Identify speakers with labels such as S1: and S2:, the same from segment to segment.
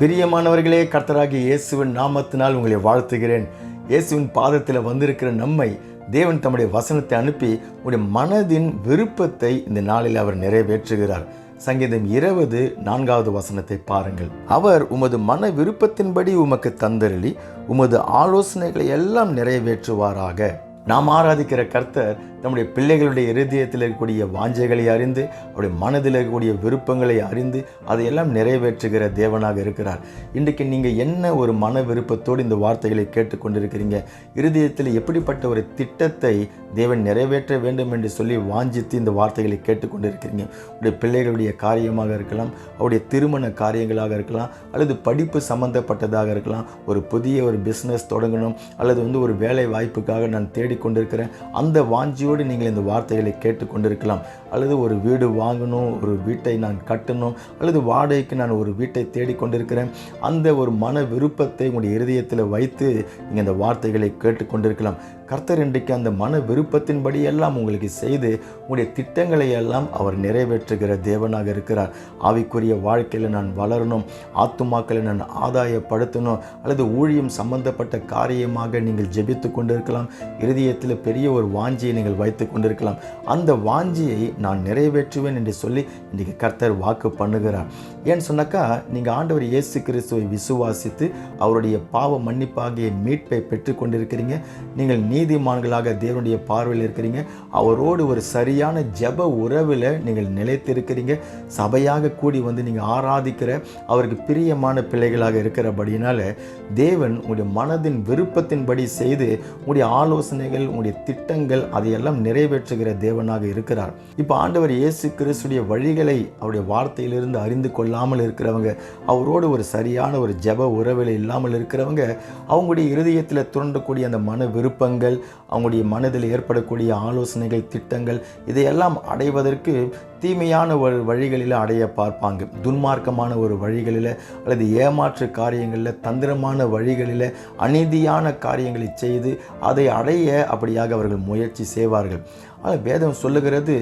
S1: பிரியமானவர்களே கர்த்தராகிய இயேசுவின் நாமத்தினால் உங்களை வாழ்த்துகிறேன். இயேசுவின் பாதத்தில் வந்திருக்கிற நம்மை தேவன் தம்முடைய வசனத்தை அனுப்பி உடைய மனதின் விருப்பத்தை இந்த நாளில் அவர் நிறைவேற்றுகிறார். சங்கீதம் இருபது நான்காவது வசனத்தை பாருங்கள். அவர் உமது மன விருப்பத்தின்படி உமக்கு தந்தருளி உமது ஆலோசனைகளை எல்லாம் நிறைவேற்றுவாராக. நாம் ஆராதிக்கிற கர்த்தர் நம்முடைய பிள்ளைகளுடைய இருதயத்தில் இருக்கக்கூடிய வாஞ்சைகளை அறிந்து அவருடைய மனதில் இருக்கக்கூடிய விருப்பங்களை அறிந்து அதையெல்லாம் நிறைவேற்றுகிற தேவனாக இருக்கிறார். இன்றைக்கு நீங்கள் என்ன ஒரு மன விருப்பத்தோடு இந்த வார்த்தைகளை கேட்டுக்கொண்டிருக்கிறீங்க? இருதயத்தில் எப்படிப்பட்ட ஒரு திட்டத்தை தேவன் நிறைவேற்ற வேண்டும் என்று சொல்லி வாஞ்சித்து இந்த வார்த்தைகளை கேட்டுக்கொண்டிருக்கிறீங்க? உடைய பிள்ளைகளுடைய காரியமாக இருக்கலாம் அவருடைய திருமண காரியங்களாக இருக்கலாம் அல்லது படிப்பு சம்பந்தப்பட்டதாக இருக்கலாம் ஒரு புதிய ஒரு பிஸ்னஸ் தொடங்கணும் அல்லது வந்து ஒரு வேலை வாய்ப்புக்காக நான் தேடிக்கொண்டிருக்கிறேன் அந்த வாஞ்சியோடு நீங்கள் இந்த வார்த்தைகளை கேட்டுக்கொண்டிருக்கலாம். அல்லது ஒரு வீடு வாங்கணும் ஒரு வீட்டை நான் கட்டணும் அல்லது வாடகைக்கு நான் ஒரு வீட்டை தேடிக்கொண்டிருக்கிறேன். அந்த ஒரு மன விருப்பத்தை உங்களுடைய இருதயத்தில் வைத்து நீங்கள் இந்த வார்த்தைகளை கேட்டுக்கொண்டிருக்கலாம். கர்த்தர் இன்றைக்கு அந்த மன விருப்பத்தின்படி எல்லாம் உங்களுக்கு செய்து உங்களுடைய திட்டங்களை எல்லாம் அவர் நிறைவேற்றுகிற தேவனாக இருக்கிறார். ஆவிக்குரிய வாழ்க்கையில் நான் வளரணும் ஆத்துமாக்களை நான் ஆதாயப்படுத்தணும் அல்லது ஊழியம் சம்பந்தப்பட்ட காரியமாக நீங்கள் ஜெபித்து கொண்டிருக்கலாம் இருதயத்தில் பெரிய ஒரு வாஞ்சியை நீங்கள் வைத்து கொண்டிருக்கலாம். அந்த வாஞ்சியை நான் நிறைவேற்றுவேன் என்று சொல்லி இன்றைக்கு கர்த்தர் வாக்கு பண்ணுகிறார். ஏன்னு சொன்னாக்கா நீங்கள் ஆண்டவர் இயேசு கிறிஸ்துவை விசுவாசித்து அவருடைய பாவ மன்னிப்பாகிய மீட்பை பெற்றுக்கொண்டிருக்கிறீங்க நீங்கள் நீதிமான்களாக தேவனுடைய பார்வையில் இருக்கிறீங்க. அவரோடு ஒரு சரியான ஜெப உறவில் நீங்கள் நிலைத்திருக்கிறீங்க. சபையாக கூடி வந்து நீங்கள் ஆராதிக்கிற அவருக்கு பிரியமான பிள்ளைகளாக இருக்கிறபடினால தேவன் உங்களுடைய மனதின் விருப்பத்தின்படி செய்து உங்களுடைய ஆலோசனைகள் உங்களுடைய திட்டங்கள் அதையெல்லாம் நிறைவேற்றுகிற தேவனாக இருக்கிறார். இப்போ ஆண்டவர் இயேசு கிறிஸ்துடைய வழிகளை அவருடைய வார்த்தையிலிருந்து அறிந்து கொள்ளாமல் இருக்கிறவங்க அவரோடு ஒரு சரியான ஒரு ஜெப உறவில் இல்லாமல் இருக்கிறவங்க அவங்களுடைய இருதயத்தில் துரண்டக்கூடிய அந்த மன விருப்பங்கள் அவங்களுடைய மனதில் ஏற்படக்கூடிய ஆலோசனைகள் திட்டங்கள் இதையெல்லாம் அடைவதற்கு தீமையான ஒரு வழிகளில் அடைய பார்ப்பாங்க. துன்மார்க்கமான ஒரு வழிகளில் அல்லது ஏமாற்று காரியங்களில் தந்திரமான வழிகளில் அநீதியான காரியங்களை செய்து அதை அடைய அப்படியாக அவர்கள் முயற்சி செய்வார்கள். ஆனால் வேதம் சொல்லுகிறது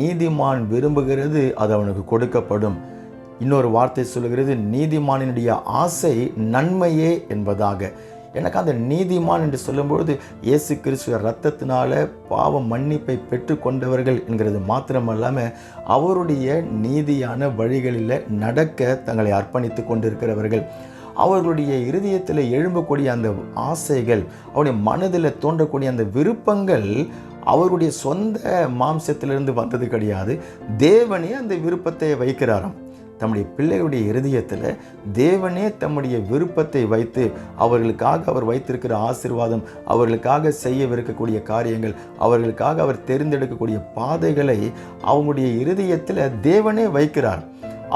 S1: நீதிமான் விரும்புகிறது அது அவனுக்கு கொடுக்கப்படும். இன்னொரு வார்த்தை சொல்லுகிறது நீதிமானினுடைய ஆசை நன்மையே என்பதாக. எனக்கு அந்த நீதிமான் என்று சொல்லும்பொழுது இயேசு கிறிஸ்துவ ரத்தத்தினால பாவ மன்னிப்பை பெற்றுக்கொண்டவர்கள் என்கிறது மாத்திரமல்லாமல் அவருடைய நீதியான வழிகளில் நடக்க தங்களை அர்ப்பணித்து கொண்டிருக்கிறவர்கள். அவர்களுடைய இருதயத்தில் எழும்பக்கூடிய அந்த ஆசைகள் அவருடைய மனதில் தோன்றக்கூடிய அந்த விருப்பங்கள் அவருடைய சொந்த மாம்சத்திலிருந்து வந்தது கிடையாது. தேவனே அந்த விருப்பத்தை வைக்கிறாராம். தம்முடைய பிள்ளைகளுடைய இருதயத்தில் தேவனே தம்முடைய விருப்பத்தை வைத்து அவர்களுக்காக அவர் வைத்திருக்கிற ஆசிர்வாதம் அவர்களுக்காக செய்யவிருக்கக்கூடிய காரியங்கள் அவர்களுக்காக அவர் தெரிந்தெடுக்கக்கூடிய பாதைகளை அவங்களுடைய இருதயத்தில் தேவனே வைக்கிறார்.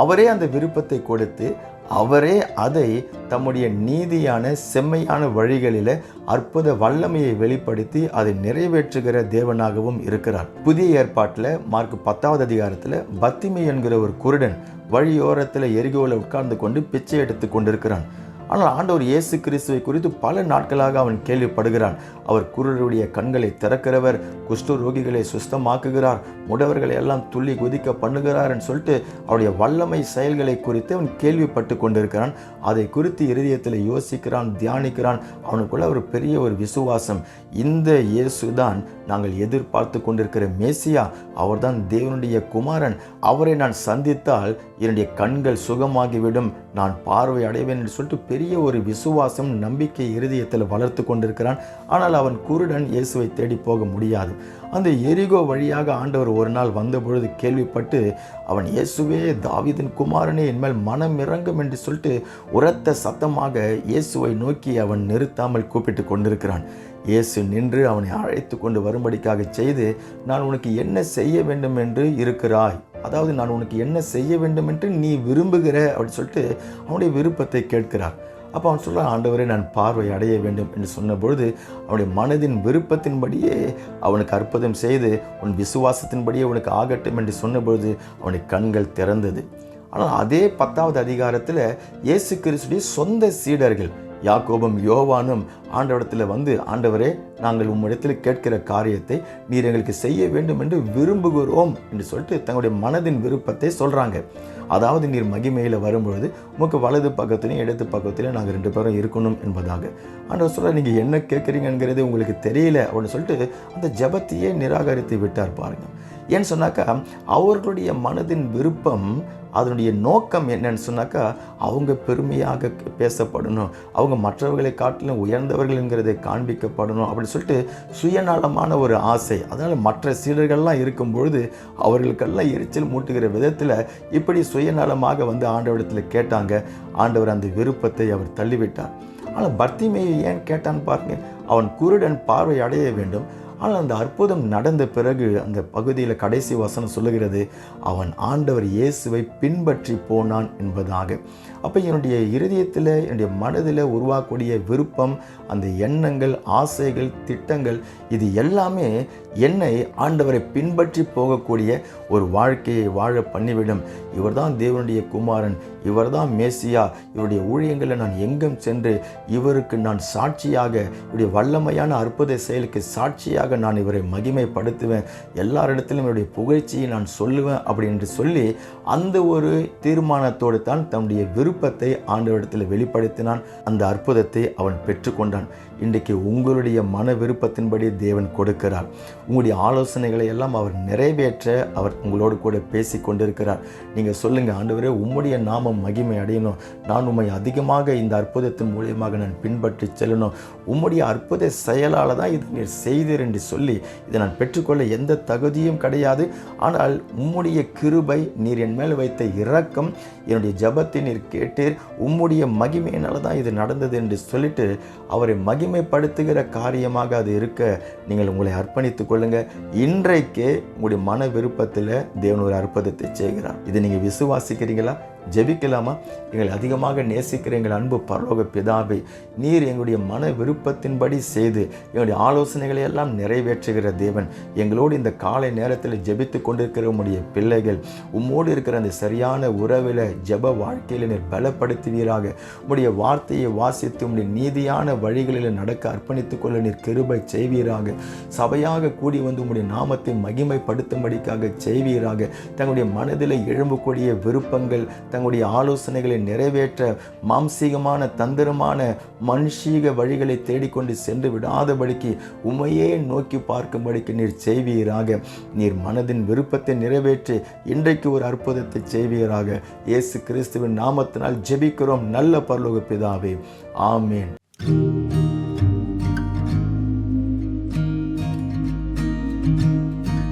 S1: அவரே அந்த விருப்பத்தை கொடுத்து அவரே அதை தம்முடைய நீதியான செம்மையான வழிகளில் அற்புத வல்லமையை வெளிப்படுத்தி அதை நிறைவேற்றுகிற தேவனாகவும் இருக்கிறார். புதிய ஏற்பாட்டில் மார்க் பத்தாவது அதிகாரத்தில் பத்திமை என்கிற ஒரு குருடன் வழியோரத்தில் எரிகோவில் உட்கார்ந்து கொண்டு பிச்சை எடுத்து கொண்டிருக்கிறான். ஆனால் ஆண்டவர் இயேசு கிறிஸ்துவை குறித்து பல நாட்களாக அவன் கேள்விப்படுகிறான். அவர் குருடைய கண்களை திறக்கிறவர் குஷ்டு ரோகிகளை சுஸ்தமாக்குகிறார் முடவர்களை எல்லாம் துள்ளி குதிக்க பண்ணுகிறார்னு சொல்லிட்டு அவருடைய வல்லமை செயல்களை குறித்து அவன் கேள்விப்பட்டு கொண்டிருக்கிறான். அதை குறித்து இருதயத்தில் யோசிக்கிறான் தியானிக்கிறான். அவனுக்குள்ள ஒரு பெரிய ஒரு விசுவாசம். இந்த இயேசு தான் நாங்கள் எதிர்பார்த்து கொண்டிருக்கிற மேசியா. அவர்தான் தேவனுடைய குமாரன். அவரை நான் சந்தித்தால் என்னுடைய கண்கள் சுகமாகிவிடும் நான் பார்வை அடைவேன் என்று சொல்லிட்டு பெரிய ஒரு விசுவாசம் நம்பிக்கை இருதயத்தில் வளர்த்து கொண்டிருக்கிறான். ஆனால் அவன் குருடன் இயேசுவை தேடி போக முடியாது. அந்த எரிகோ வழியாக ஆண்டவர் ஒரு நாள் வந்தபொழுது கேள்விப்பட்டு அவன் இயேசுவே தாவிதன் குமாரனே என்மேல் மனம் இறங்கும் என்று சொல்லிட்டு உரத்த சத்தமாக இயேசுவை நோக்கி அவன் நிறுத்தாமல் கூப்பிட்டு கொண்டிருக்கிறான். இயேசு நின்று அவனை அழைத்து கொண்டு வரும்படிக்காக செய்து நான் உனக்கு என்ன செய்ய வேண்டும் என்று இருக்கிறாய்? அதாவது நான் உனக்கு என்ன செய்ய வேண்டும் என்று நீ விரும்புகிற அப்படின்னு சொல்லிட்டு அவனுடைய விருப்பத்தை கேட்கிறார். அப்போ அவன் சொல்கிறான் ஆண்டவரே நான் பார்வை அடைய வேண்டும் என்று சொன்னபொழுது அவனுடைய மனதின் விருப்பத்தின்படியே அவனுக்கு அற்புதம் செய்து உன் விசுவாசத்தின்படியே உனக்கு ஆகட்டும் என்று சொன்னபொழுது அவனுடைய கண்கள் திறந்தது. ஆனால் அதே பத்தாவது அதிகாரத்தில் இயேசு கிறிஸ்துடைய சொந்த சீடர்கள் யாக்கோபும் யோவானும் ஆண்டவரத்தில் வந்து ஆண்டவரே நாங்கள் உம்மிடத்தில் கேட்கிற காரியத்தை நீர் எங்களுக்கு செய்ய வேண்டும் என்று விரும்புகிறோம் என்று சொல்லிட்டு தங்களுடைய மனதின் விருப்பத்தை சொல்கிறாங்க அதாவது நீர் மகிமையில் வரும்பொழுது உமக்கு வலது பக்கத்துலையும் இடது பக்கத்துலையும் நாங்கள் ரெண்டு பேரும் இருக்கணும் என்பதாக. ஆண்டவர் சொல்ல நீங்கள் என்ன கேட்குறீங்கங்கிறது உங்களுக்கு தெரியல அப்படின்னு சொல்லிட்டு அந்த ஜெபத்தையே நிராகரித்து விட்டார் பாருங்கள் ஏன்னு சொன்னாக்கா அவர்களுடைய மனதின் விருப்பம் அதனுடைய நோக்கம் என்னன்னு சொன்னாக்கா அவங்க பெருமையாக பேசப்படணும். அவங்க மற்றவர்களை காட்டிலும் உயர்ந்தவர்கள்ங்கிறதை காண்பிக்கப்படணும் அப்படின்னு சொல்லிட்டு சுயநலமான ஒரு ஆசை. அதனால் மற்ற சீடர்கள்லாம் இருக்கும் பொழுது அவர்களுக்கெல்லாம் எரிச்சல் மூட்டுகிற விதத்தில் இப்படி சுயநலமாக வந்து ஆண்டவரிடத்தில் கேட்டாங்க. ஆண்டவர் அந்த விருப்பத்தை அவர் தள்ளிவிட்டார். ஆனால் பர்த்திமையை ஏன் கேட்டான்னு பாருங்க. அவன் குருடன் பார்வை அடைய வேண்டும். ஆனால் அந்த அற்புதம் நடந்த பிறகு அந்த பகுதியில் கடைசி வசனம் சொல்லுகிறது அவன் ஆண்டவர் இயேசுவை பின்பற்றி போனான் என்பதாக. அப்போ என்னுடைய இருதயத்தில் என்னுடைய மனதில் உருவாக்கூடிய விருப்பம் அந்த எண்ணங்கள் ஆசைகள் திட்டங்கள் இது எல்லாமே என்னை ஆண்டவரை பின்பற்றி போகக்கூடிய ஒரு வாழ்க்கையை வாழ பண்ணிவிடும். இவர்தான் தேவனுடைய குமாரன் இவர்தான் மேசியா இவருடைய ஊழியங்களை நான் எங்கும் சென்று இவருக்கு நான் சாட்சியாக இவருடைய வல்லமையான அற்புத செயலுக்கு சாட்சியாக நான் இவரை மகிமைப்படுத்துவேன். எல்லாரிடத்திலும் இவருடைய புகழ்ச்சியை நான் சொல்லுவேன் அப்படின்னு சொல்லி அந்த ஒரு தீர்மானத்தோடு தான் தன்னுடைய விருப்பத்தை ஆண்டவரிடத்தில் வெளிப்படுத்தினான். அந்த அற்புதத்தை அவன் பெற்றுக்கொண்டான். இன்றைக்கு உங்களுடைய மன விருப்பத்தின்படி தேவன் கொடுக்கிறார். உங்களுடைய ஆலோசனைகளை எல்லாம் அவர் நிறைவேற்ற அவர் உங்களோடு கூட பேசி கொண்டிருக்கிறார். நீங்கள் சொல்லுங்கள் ஆண்டவரே உம்முடைய நாமம் மகிமை அடையணும். நான் உம்மை அதிகமாக இந்த அற்புதத்தின் மூலியமாக நான் பின்பற்றி செல்லணும். உம்முடைய அற்புத செயலால் தான் இது நீர் செய்தீர் என்று சொல்லி இதை நான் பெற்றுக்கொள்ள எந்த தகுதியும் கிடையாது. ஆனால் உம்முடைய கிருபை நீர் என் மேல் வைத்த இரக்கம் என்னுடைய ஜபத்தை நீர் கேட்டீர். உம்முடைய மகிமையினால தான் இது நடந்தது என்று சொல்லிட்டு அவரை மகிமைப்படுத்துகிற காரியமாக அது இருக்க நீங்கள் உங்களை அர்ப்பணித்துக் கொள்ளுங்க. இன்றைக்கே உங்களுடைய மன விருப்பத்தில் தேவன் ஒரு அற்புதத்தை செய்கிறார். இதை நீங்கள் விசுவாசிக்கிறீங்களா ஜெபிக்கலாமா? எங்களை அதிகமாக நேசிக்கிற எங்கள் அன்பு பரலோக பிதாவை நீர் எங்களுடைய மன விருப்பத்தின்படி செய்து எங்களுடைய ஆலோசனைகளை எல்லாம் நிறைவேற்றுகிற தேவன். எங்களோடு இந்த காலை நேரத்தில் ஜெபித்து கொண்டிருக்கிற உம்முடைய பிள்ளைகள் உம்மோடு இருக்கிற அந்த சரியான உறவில் ஜெப வாழ்க்கையில் நீர் பலப்படுத்துவீராக. உம்முடைய வார்த்தையை வாசித்து உம்முடைய நீதியான வழிகளில் நடக்க அர்ப்பணித்துக் கொள்ள நீர் கிருபை செய்வீராக. சபையாக கூடி வந்து உம்முடைய நாமத்தை மகிமைப்படுத்தும்படிக்காக செய்வீராக. தங்களுடைய மனதில் எழும்பக்கூடிய விருப்பங்கள் தங்களுடைய ஆலோசனைகளை நிறைவேற்ற மாம்சீகமான தந்திரமான மனுஷீக வழிகளை தேடிக்கொண்டு சென்று விடாதபடிக்கு உமையே நோக்கி பார்க்கும்படிக்கு நீர் செய்வீராக. நீர் மனதின் விருப்பத்தை நிறைவேற்றி இன்றைக்கு ஒரு அற்புதத்தை செய்வீராக. இயேசு கிறிஸ்துவின் நாமத்தினால் ஜெபிக்கிறோம். நல்ல பரலோக பிதாவே. ஆமீன்.